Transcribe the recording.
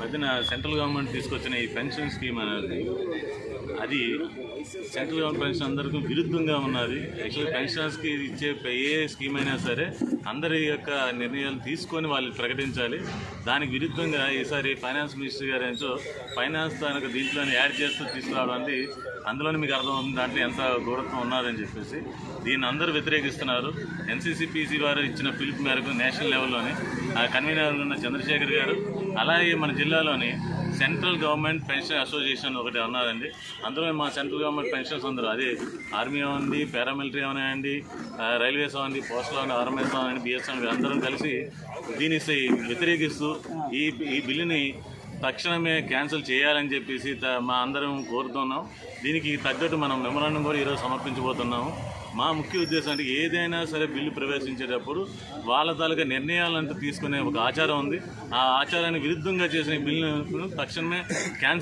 మధ్యన central government తీసుకొచ్చిన ఈ పెన్షన్ స్కీమ్ అనేది అది సెంట్రల్ గవర్నమెంట్ పెన్షన్ అందరికీ విరుద్ధంగా ఉన్నది. యాక్చువల్లీ పెన్షనర్స్కి ఇచ్చే ఏ స్కీమ్ అయినా సరే అందరి యొక్క నిర్ణయాలు తీసుకొని వాళ్ళు ప్రకటించాలి. దానికి విరుద్ధంగా ఈసారి ఫైనాన్స్ మినిస్టర్ గారు ఏంటో ఫైనాన్స్ దానికి దీంట్లోనే యాడ్ చేస్తూ తీసుకురావడం అనేది అందులోనే మీకు అర్థమవుతుంది దాంట్లో ఎంత గౌరవం ఉన్నదని చెప్పేసి. దీన్ని అందరూ వ్యతిరేకిస్తున్నారు. ఎన్సీసీపీసీ వారు ఇచ్చిన పిలుపు మేరకు నేషనల్ లెవెల్లోని కన్వీనర్ ఉన్న చంద్రశేఖర్ గారు అలాగే మన జిల్లాలోని సెంట్రల్ గవర్నమెంట్ పెన్షన్ అసోసియేషన్ ఒకటి ఉన్నదండి అందులో మా సెంట్రల్ గవర్నమెంట్ పెన్షన్స్ అందరూ అదే ఆర్మీ ఉంది పారామిలిటరీ అవనండి రైల్వేస్ అవ్వండి పోస్టల్ అవ్వండి ఆర్ఎంఎస్ అవ్వండి బిఎస్ఎన్ అందరం కలిసి దీన్ని వ్యతిరేకిస్తూ ఈ ఈ బిల్లుని తక్షణమే క్యాన్సిల్ చేయాలని చెప్పేసి త- మా అందరం కోరుతున్నాం. దీనికి తగ్గట్టు మనం మెమరాండం కూడా ఈరోజు సమర్పించబోతున్నాము. మా ముఖ్య ఉద్దేశం అంటే ఏదైనా సరే బిల్లు ప్రవేశించేటప్పుడు వాళ్ళ తాలూకా నిర్ణయాలంటూ తీసుకునే ఒక ఆచారం ఉంది. ఆ ఆచారానికి విరుద్ధంగా చేసిన బిల్లు బిల్లును తక్షణమే క్యాన్సిల్